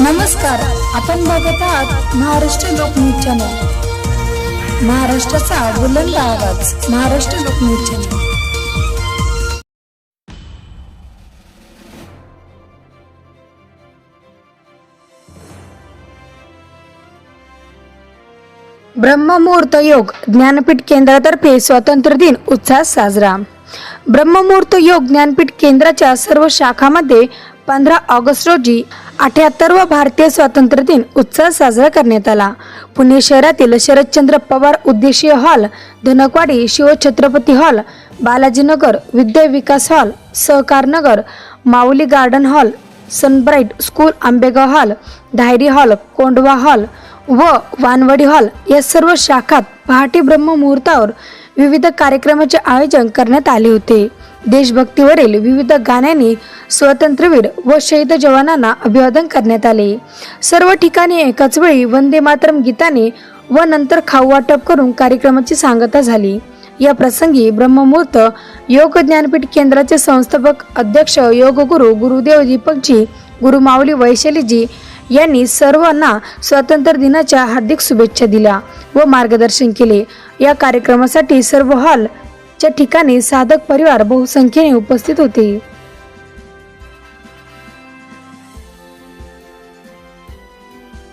नमस्कार आपण बघत आहात महाराष्ट्र लोकन्यूज चॅनल. महाराष्ट्राचा बुलंद आवाज महाराष्ट्र लोकन्यूज चॅनल. ब्रह्ममुहूर्त योग ज्ञानपीठ केंद्रातर्फे स्वातंत्र्य दिन उत्साहात साजरा. ब्रह्ममुहूर्त योग ज्ञानपीठ केंद्राच्या सर्व शाखामध्ये पंधरा ऑगस्ट रोजी अठ्याहत्तरवा भारतीय स्वातंत्र्य दिन उत्साह साजरा करण्यात आला. पुणे शहरातील Sharadchandra Pawar उद्देशीय hall Dhankawadi Shivchhatrapati hall Balajinagar Vidya Vikas hall Sahakarnagar Mauli garden hall sunbright school Ambegaon hall Dhayari hall Kondhwa hall व वानवडी हॉल या सर्व शाखात पहाटे ब्रह्ममुहूर्तावर विविध कार्यक्रमाचे आयोजन करण्यात आले होते. देशभक्तीवरील विविध गाण्यांनी स्वातंत्र्यवीर व शहीद जवानांना अभिवादन करण्यात आले. सर्व ठिकाणी एकाच वेळी वंदे मातरम गीताने व नंतर खाऊ वाटप करून कार्यक्रमाची सांगता झाली. या प्रसंगी ब्रह्ममुहूर्त योग ज्ञानपीठ केंद्राचे संस्थापक अध्यक्ष योगगुरु गुरुदेव दीपकजी गुरुमावली वैशालीजी यांनी सर्वांना स्वातंत्र्य दिनाच्या हार्दिक शुभेच्छा दिल्या व मार्गदर्शन केले. या कार्यक्रमासाठी सर्व हॉल च्या ठिकाणी साधक परिवार बहुसंख्येने उपस्थित होते.